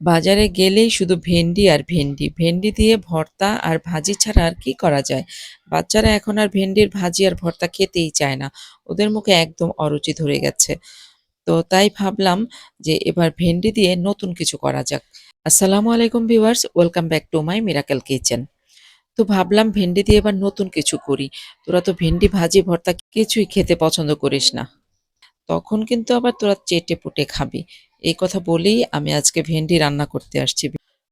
বাজারে গেলেই শুধু ভেন্ডি আর ভেন্ডি। ভেন্ডি দিয়ে ভর্তা আর ভাজি ছাড়া আর কি করা যায়? বাচ্চারা এখন আর ভেন্ডির ভাজি আর ভর্তা খেতেই চায় না। ওদের মুখে একদম অরুচি ধরে গেছে। তো তাই ভাবলাম যে এবার ভেন্ডি দিয়ে নতুন কিছু করা যাক। আসসালামু আলাইকুম viewers, welcome back to my miracle kitchen. তো ভাবলাম ভেন্ডি দিয়ে এবার নতুন কিছু করি। তোরা তো ভেন্ডি ভাজি ভর্তা কিছুই খেতে পছন্দ করিস না। তখন কিন্তু আবার তোরা চেটেপুটে খাবি। এই কথা বলেই আমি আজকে ভেন্ডি রান্না করতে আসছি।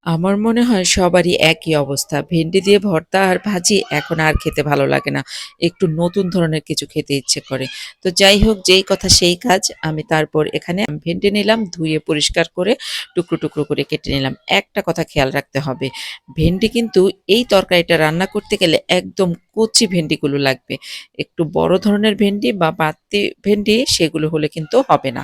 আমার মনে হয় সবারই একই অবস্থা। ভেন্ডি দিয়ে ভর্তা আর ভাজি এখন আর খেতে ভালো লাগে না। একটু নতুন ধরনের কিছু খেতে ইচ্ছে করে। তো যাই হোক যেই কথা সেই কাজ। আমি তারপর এখানে ভেন্ডি নিলাম, ধুয়ে পরিষ্কার করে টুকরো, টুকরো করে কেটে নিলাম। একটা কথা খেয়াল রাখতে হবে, ভেন্ডি কিন্তু এই তরকারিটা রান্না করতে গেলে একদম কচি ভেন্ডিগুলো লাগবে। একটু বড় ধরনের ভেন্ডি বা বাড়তি ভেন্ডি সেগুলো হলে কিন্তু হবে না।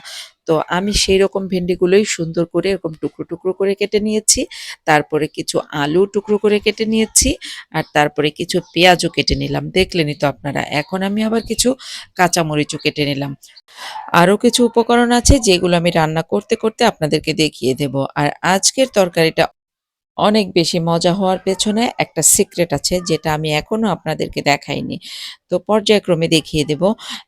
তো আমি সেই রকম ভেন্ডিগুলোই সুন্দর করে এরকম টুকরো, টুকরো করে কেটে নিয়েছি। তারপরে কিছু আলু টুকরো করে কেটে নিয়েছি আর তারপরে কিছু পেঁয়াজও কেটে নিলাম দেখলেনই তো আপনারা এখন আমি আবার কিছু কাঁচামরিচও কেটে নিলাম আরও কিছু উপকরণ আছে যেগুলো আমি রান্না করতে করতে আপনাদেরকে দেখিয়ে দেব আর আজকের তরকারিটা অনেক বেশি মজা হওয়ার পেছনে একটা সিক্রেট আছে, যেটা আমি এখনও আপনাদেরকে দেখাইনি। তো পর্যায়ক্রমে দেখিয়ে দেব।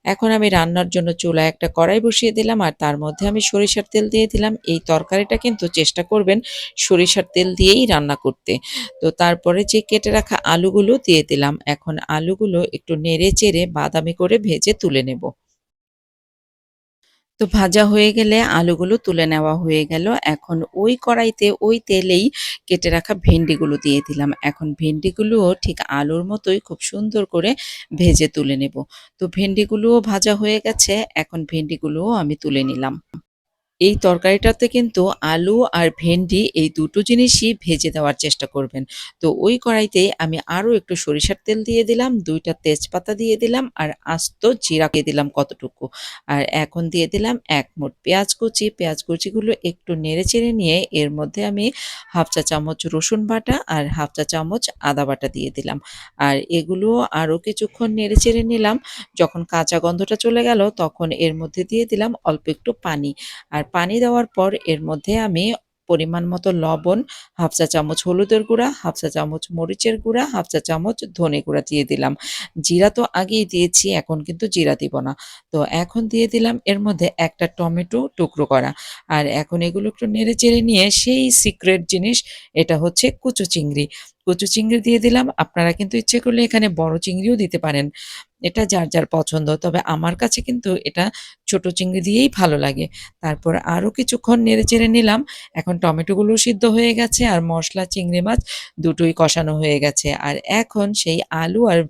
এখন আমি রান্নার জন্য চুলায় একটা কড়াই বসিয়ে দিলাম, আর তার মধ্যে আমি সরিষার তেল দিয়ে দিলাম। এই তরকারিটা কিন্তু চেষ্টা করবেন সরিষার তেল দিয়েই রান্না করতে। তো তারপরে যে কেটে রাখা আলুগুলো দিয়ে দিলাম। এখন আলুগুলো একটু নেড়ে চেড়ে বাদামি করে ভেজে তুলে নেব। তো ভাজা হয়ে গেলে আলুগুলো তুলে নেওয়া হয়ে গেল। এখন ওই কড়াইতে ওই তেলেই কেটে রাখা ভেন্ডিগুলো দিয়ে দিলাম। এখন ভেন্ডিগুলোও ঠিক আলুর মতোই খুব সুন্দর করে ভেজে তুলে নেব। তো ভেন্ডিগুলোও ভাজা হয়ে গেছে। এখন ভেন্ডিগুলোও আমি তুলে নিলাম। এই তরকারিটাতে কিন্তু আলু আর ভেন্ডি এই দুটো জিনিসই ভেজে দেওয়ার চেষ্টা করবেন। তো ওই কড়াইতে আমি আরও একটু সরিষার তেল দিয়ে দিলাম, দুইটা তেজপাতা দিয়ে দিলাম আর আস্ত জিরা দিয়ে দিলাম কতটুকু। আর এখন দিয়ে দিলাম এক মুঠ পেঁয়াজ কুচি। পেঁয়াজ কুচিগুলো একটু নেড়ে চেড়ে নিয়ে এর মধ্যে আমি হাফ চা চামচ রসুন বাটা আর হাফ চা চামচ আদা বাটা দিয়ে দিলাম। আর এগুলো আরও কিছুক্ষণ নেড়ে চেড়ে নিলাম। যখন কাঁচা গন্ধটা চলে গেল তখন এর মধ্যে দিয়ে দিলাম অল্প একটু পানি। আর পানি দেওয়ার পর এর মধ্যে আমি পরিমাণ মতো লবণ, হাফ চা চামচ হলুদের গুঁড়া, হাফ চা চামচ মরিচের গুঁড়া, হাফ চা চামচ ধনে গুঁড়া দিয়ে দিলাম। জিরা তো আগেই দিয়েছি, এখন কিন্তু জিরা দিব না। তো এখন দিয়ে দিলাম এর মধ্যে একটা টমেটো টুকরো করা। আর এখন এগুলো একটু নেড়ে চেড়ে নিয়ে সেই সিক্রেট জিনিস, এটা হচ্ছে কুচু চিংড়ি। কচু চিংড়ি দিয়ে দিলাম। আপনারা কিন্তু ইচ্ছে করলে এখানে বড় চিংড়িও দিতে পারেন। এটা যার যার পছন্দ। তবে আমার কাছে কিন্তু এটা ছোট চিংড়ি দিয়েই ভালো লাগে। তারপর আরও কিছুক্ষণ নেড়ে চেড়ে নিলাম। এখন টমেটোগুলো সিদ্ধ হয়ে গেছে আর মশলা, চিংড়ি মাছ দুটোই কষানো হয়ে গেছে। আর এখন সেই আলু আর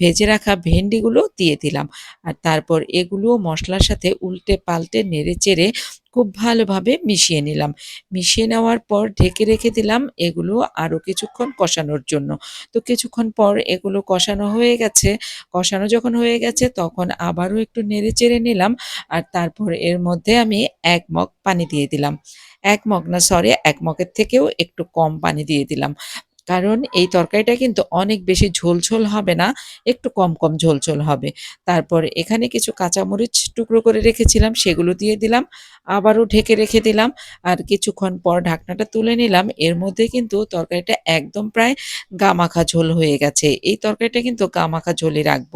ভেজে রাখা ভেন্ডিগুলো দিয়ে দিলাম। আর তারপর এগুলো মশলার সাথে উল্টে পাল্টে নেড়ে চেড়ে খুব ভালোভাবে মিশিয়ে নিলাম। মিশিয়ে নেওয়ার পর ঢেকে রেখে দিলাম এগুলো আরও কিছুক্ষণ কষানোর জন্য। তো কিছুক্ষণ পর এগুলো কষানো হয়ে গেছে। কষানো যখন হয়ে গেছে তখন আবারও একটু নেড়ে চেড়ে নিলাম আর তারপর এর মধ্যে আমি এক মগ পানি দিয়ে দিলাম। এক মগ না সরি এক মগের থেকেও একটু কম পানি দিয়ে দিলাম। কারণ এই তরকারিটা কিন্তু অনেক বেশি ঝোল-ঝোল হবে না, একটু কম, কম ঝোল-ঝোল হবে। তারপর এখানে কিছু কাঁচামরিচ টুকরো করে রেখেছিলাম সেগুলো দিয়ে দিলাম, আবারও ঢেকে রেখে দিলাম আর কিছুক্ষণ পর ঢাকনাটা তুলে নিলাম। এর মধ্যে কিন্তু তরকারিটা একদম প্রায় গা-মাখা ঝোল হয়ে গেছে। এই তরকারিটা কিন্তু গা-মাখা ঝোলই রাখব।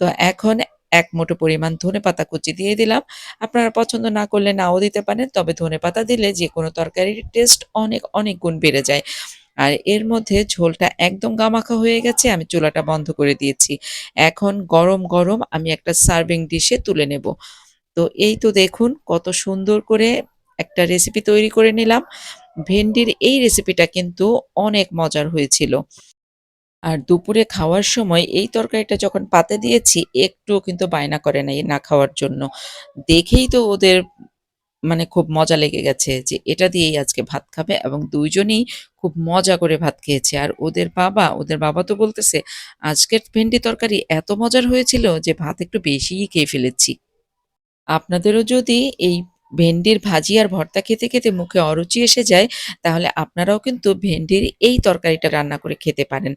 তো এখন এক মুঠো পরিমাণ ধনেপাতা কুচি দিয়ে দিলাম। আপনারা পছন্দ না করলে নাও দিতে পারেন, তবে ধনেপাতা দিলে যে কোনো তরকারির টেস্ট অনেক, অনেক গুণ বেড়ে যায়। আর এর মধ্যে ঝোলটা একদম গামাখা হয়ে গেছে, আমি চুলাটা বন্ধ করে দিয়েছি। এখন গরম গরম আমি একটা সার্ভিং ডিশে তুলে নেব। তো এই তো দেখুন কত সুন্দর করে একটা রেসিপি তৈরি করে নিলাম। ভেন্ডির এই রেসিপিটা কিন্তু অনেক মজার হয়েছিল। আর দুপুরে খাওয়ার সময় এই তরকারিটা যখন পাতে দিয়েছি, একটুও কিন্তু বায়না করে নাই না খাওয়ার জন্য। দেখেই তো ওদের মানে খুব মজা লেগে গেছে যে এটা দিয়েই আজকে ভাত খাবে এবং দুইজনেই খুব মজা করে ভাত খেয়েছে। আর ওদের বাবা ওদের বাবা তো বলতেছে, আজকের ভেন্ডি তরকারি এত মজার হয়েছিল যে ভাত একটু বেশিই খেয়ে ফেলেছি। আপনাদেরও যদি এই ভেন্ডির ভাজি আর ভর্তা খেতে খেতে মুখে অরুচি এসে যায়, তাহলে আপনারাও কিন্তু ভেন্ডির এই তরকারিটা রান্না করে খেতে পারেন।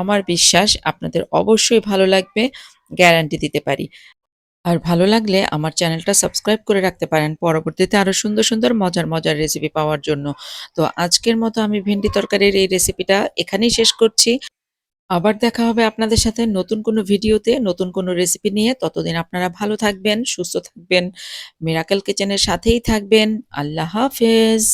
আমার বিশ্বাস আপনাদের অবশ্যই ভালো লাগবে, গ্যারান্টি দিতে পারি। আর ভালো লাগলে আমার চ্যানেলটা সাবস্ক্রাইব করে রাখতে পারেন পরবর্তীতে আরও সুন্দর, সুন্দর মজার, মজার রেসিপি পাওয়ার জন্য। তো আজকের মতো আমি ভেন্ডি তরকারির এই রেসিপিটা এখানেই শেষ করছি। আবার দেখা হবে আপনাদের সাথে নতুন কোনো ভিডিওতে, নতুন কোনো রেসিপি নিয়ে। ততদিন আপনারা ভালো থাকবেন, সুস্থ থাকবেন, মিরাকেল কিচেনের সাথেই থাকবেন। আল্লাহ হাফেজ।